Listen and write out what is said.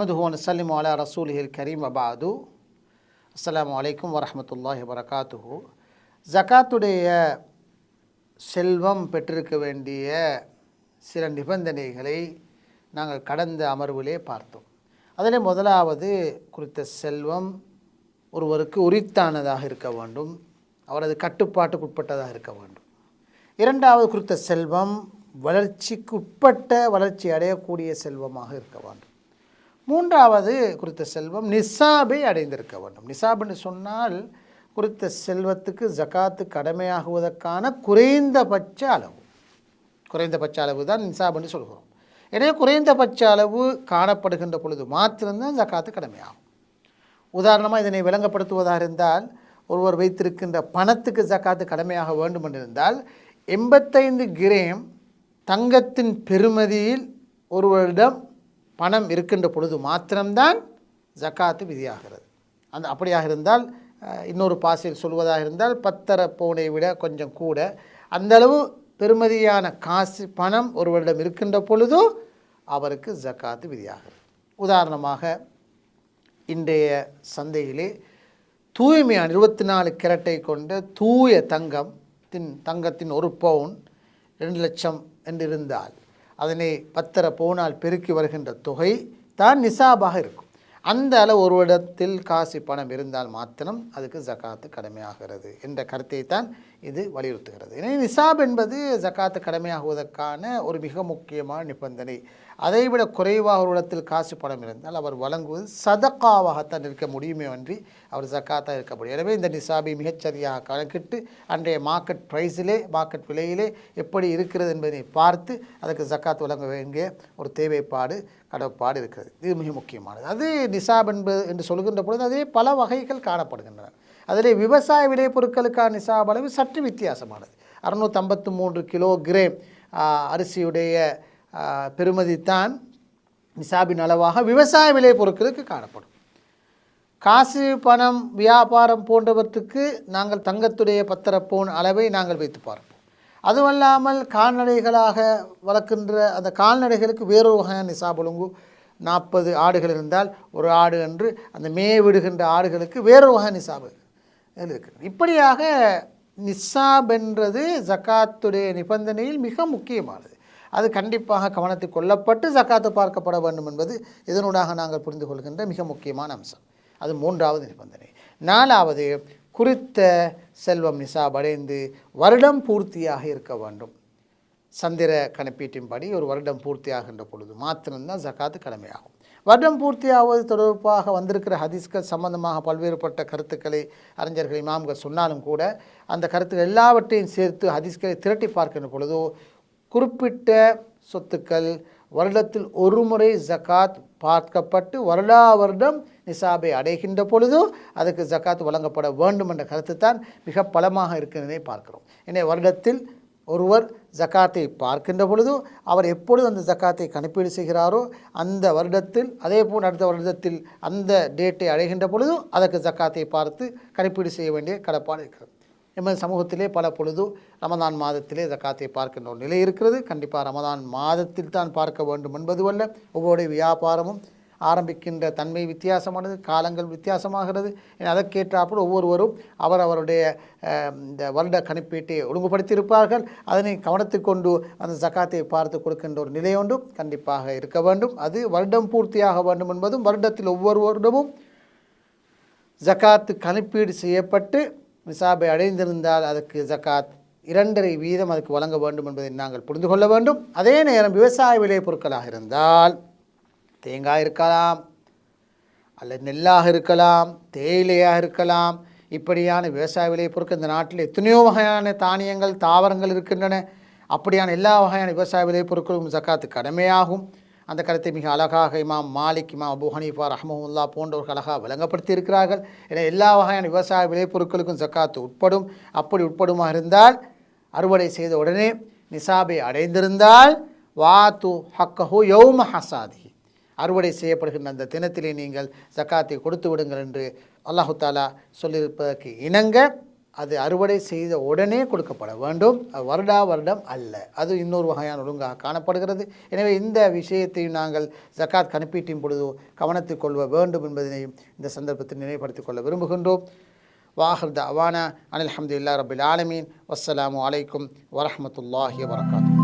நஹமது நசல்லிம் அலா ரசூலிஹில் கரீம் அபாது அஸ்லாம் வலைக்கம் வரமத்துல்லாஹி வரகாத்துஹு ஜக்காத்துடைய செல்வம் பெற்றிருக்க வேண்டிய சில நிபந்தனைகளை நாங்கள் கடந்த அமர்விலே பார்த்தோம். அதில் முதலாவது குறித்த செல்வம் ஒருவருக்கு உரித்தானதாக இருக்க வேண்டும். அவரது கட்டுப்பாட்டுக்குட்பட்டதாக இருக்க வேண்டும். இரண்டாவது குறித்த செல்வம் வளர்ச்சிக்கு உட்பட்ட வளர்ச்சி அடையக்கூடிய செல்வமாக இருக்க வேண்டும். மூன்றாவது குறித்த செல்வம் நிசாபை அடைந்திருக்க வேண்டும். நிசாப்னு சொன்னால் குறித்த செல்வத்துக்கு ஜகாத்து கடமையாகுவதற்கான குறைந்தபட்ச அளவு. குறைந்தபட்ச அளவு தான் நிசாப்னு சொல்கிறோம். எனவே குறைந்தபட்ச அளவு காணப்படுகின்ற பொழுது மாத்திரம்தான் ஜகாத்து கடமையாகும். உதாரணமாக இதனை விளங்கப்படுத்துவதாக இருந்தால் ஒருவர் வைத்திருக்கின்ற பணத்துக்கு ஜக்காத்து கடமையாக வேண்டும் என்றிருந்தால் எண்பத்தைந்து கிரேம் தங்கத்தின் பெறுமதியில் ஒருவரிடம் பணம் இருக்கின்ற பொழுது மாத்திரம்தான் ஜக்காத்து விதியாகிறது. அந்த அப்படியாக இருந்தால் இன்னொரு பாசையில் சொல்வதாக இருந்தால் பத்தரை பவுனை விட கொஞ்சம் கூட. அந்தளவு பெருமதியான பெறுமதியான காசு பணம் ஒருவரிடம் இருக்கின்ற பொழுதும் அவருக்கு ஜக்காத்து விதியாகிறது. உதாரணமாக இன்றைய சந்தையிலே தூய்மையான இருபத்தி நாலு கிரட்டை கொண்ட தூய தங்கம் தின் தங்கத்தின் ஒரு பவுன் ரெண்டு லட்சம் என்று இருந்தால் அதனை பத்தரை போனால் பெருக்கி வருகின்ற தொகை தான் நிசாபாக இருக்கும். அந்த அளவு ஒரு இடத்தில் காசு பணம் இருந்தால் மாத்திரம் அதுக்கு ஜகாத்து கடமையாகிறது என்ற கருத்தை தான் இது வலியுறுத்துகிறது. எனவே நிசாப் என்பது ஜகாத்து கடமையாகுவதற்கான ஒரு மிக முக்கியமான நிபந்தனை. அதைவிட குறைவாக ஒரு இடத்தில் காசு பணம் இருந்தால் அவர் வழங்குவது சதக்காவாகத்தான் இருக்க முடியுமே அன்றி அவர் ஜக்காத்தாக இருக்க முடியும். எனவே இந்த நிசாபை மிகச்சரியாக கணக்கிட்டு அன்றைய மார்க்கெட் ப்ரைஸிலே மார்க்கெட் விலையிலே எப்படி இருக்கிறது என்பதை பார்த்து அதுக்கு ஜக்காத் வழங்க வேண்டிய ஒரு தேவைப்பாடு கடப்பாடு இருக்கிறது. இது மிக முக்கியமானது. அது நிசாப் என்பது என்று சொல்கின்ற பொழுது அதே பல வகைகள் காணப்படுகின்றன. அதிலே விவசாய விளைபொருட்களுக்கான நிசாப் அளவு சற்று வித்தியாசமானது. அறுநூற்றம்பத்து மூன்று கிலோ கிரேம் அரிசியுடைய பெறுமதி தான் நிசாபின் அளவாக விவசாய விளைபொருட்களுக்கு காணப்படும். காசு பணம் வியாபாரம் போன்றவற்றுக்கு நாங்கள் தங்கத்துடைய பத்திரப்போன் அளவை நாங்கள் வைத்து பார்ப்போம். அதுவல்லாமல் கால்நடைகளாக வளர்க்கின்ற அந்த கால்நடைகளுக்கு வேறொரு வகையான நிசாப் ஒழுங்கு நாற்பது ஆடுகள் இருந்தால் ஒரு ஆடு என்று அந்த மேய விடுகின்ற ஆடுகளுக்கு வேறொரு வகை நிசாபு இருக்குது இப்படியாக நிசாப் என்றது ஜக்காத்துடைய நிபந்தனையில் மிக முக்கியமானது. அது கண்டிப்பாக கவனத்தில் கொள்ளப்பட்டு ஜக்காத்து பார்க்கப்பட வேண்டும் என்பது இதனூடாக நாங்கள் புரிந்து கொள்கின்ற மிக முக்கியமான அம்சம். அது மூன்றாவது நிபந்தனை. நாலாவது குறித்த செல்வம் நிசாபடைந்து வருடம் பூர்த்தியாக இருக்க வேண்டும். சந்திர கணப்பீட்டின்படி ஒரு வருடம் பூர்த்தியாகின்ற பொழுது மாத்திரம்தான் ஜக்காத்து கடமையாகும். வருடம் பூர்த்தியாவது தொடர்பாக வந்திருக்கிற ஹதீஸ்கள் சம்பந்தமாக பல்வேறுபட்ட கருத்துக்களை அறிஞர்கள் இமாம்கள் சொன்னாலும் கூட அந்த கருத்துக்கள் எல்லாவற்றையும் சேர்த்து ஹதீஸ்களை திரட்டி பார்க்கின்ற பொழுதோ குறிப்பிட்ட சொத்துக்கள் வருடத்தில் ஒரு முறை ஜகாத் பார்க்கப்பட்டு வருடா வருடம் நிசாபை அடைகின்ற பொழுதோ அதுக்கு ஜகாத் வழங்கப்பட வேண்டும் என்ற கருத்து தான் மிக பலமாக இருக்கிறதை பார்க்கிறோம். எனவே வருடத்தில் ஒருவர் ஜக்காத்தை பார்க்கின்ற பொழுது அவர் எப்பொழுது அந்த ஜக்காத்தை கணிப்பீடு செய்கிறாரோ அந்த வருடத்தில் அதே போல் அடுத்த வருடத்தில் அந்த டேட்டை அடைகின்ற பொழுது அதற்கு ஜக்காத்தை பார்த்து கணிப்பீடு செய்ய வேண்டிய கடப்பாடு இருக்கிறது. எமது சமூகத்திலே பல பொழுது ரமதான் மாதத்திலே ஜக்காத்தை பார்க்கின்ற ஒரு நிலை இருக்கிறது. கண்டிப்பாக ரமதான் மாதத்தில் தான் பார்க்க வேண்டும் என்பதுவல்ல ஒவ்வொரு வியாபாரமும் ஆரம்பிக்கின்ற தன்மை வித்தியாசமானது காலங்கள் வித்தியாசமாகிறது. அதற்கேற்றாப்புல ஒவ்வொருவரும் அவர் அவருடைய இந்த வருட கணிப்பீட்டை ஒழுங்குபடுத்தியிருப்பார்கள். அதனை கவனத்தில் கொண்டு அந்த ஜக்காத்தை பார்த்து கொடுக்கின்ற ஒரு நிலை ஒன்றும் கண்டிப்பாக இருக்க வேண்டும். அது வருடம் பூர்த்தியாக வேண்டும் என்பதும் வருடத்தில் ஒவ்வொரு வருடமும் ஜக்காத்து கணிப்பீடு செய்யப்பட்டு நிசாபை அடைந்திருந்தால் அதற்கு ஜக்காத் இரண்டரை வீதம் அதுக்கு வழங்க வேண்டும் என்பதை நாங்கள் புரிந்து கொள்ள வேண்டும். அதே நேரம் விவசாய விலை பொருட்களாக இருந்தால் தேங்காய் இருக்கலாம் அல்லது நெல்லாக இருக்கலாம் தேயிலையாக இருக்கலாம். இப்படியான விவசாய விலை பொருட்கள் இந்த நாட்டில் எத்தனையோ வகையான தானியங்கள் தாவரங்கள் இருக்கின்றன. அப்படியான எல்லா வகையான விவசாய விலை பொருட்களும் ஜக்காத்து கடமையாகும். அந்த கருத்தை மிக அழகாக இமாம் மாலிக் இமாம் அபு ஹனீஃபா ரஹ்மவுல்லா போன்றவர்கள் அழகாக விளங்கப்படுத்தி இருக்கிறார்கள் என எல்லா வகையான விவசாய விளைபொருட்களுக்கும் ஜக்காத்து உட்படும் அப்படி உட்படுமாக இருந்தால் அறுவடை செய்த உடனே நிசாபை அடைந்திருந்தால் வாத்து ஹக்கஹு யௌம ஹசாதி அறுவடை செய்யப்படுகின்ற அந்த தினத்திலே நீங்கள் ஜக்காத்தை கொடுத்து விடுங்கள் என்று அல்லாஹு தாலா சொல்லியிருப்பதற்கு இணங்க அது அறுவடை செய்த உடனே கொடுக்கப்பட வேண்டும். வருடா வருடம் அல்ல. அது இன்னொரு வகையான ஒழுங்காக காணப்படுகிறது. எனவே இந்த விஷயத்தையும் நாங்கள் ஜக்காத் கணப்பீட்டின் பொழுது கவனத்தில் கொள்ள வேண்டும் என்பதனையும் இந்த சந்தர்ப்பத்தில் நினைவுபடுத்திக் கொள்ள விரும்புகின்றோம். வாஹர் தவானா அனில் அஹமதுல்லா ரபில் ஆலமீன் வஸ்ஸலாமு அலைக்கும் வரமத்துல்லாஹி வரகாத்து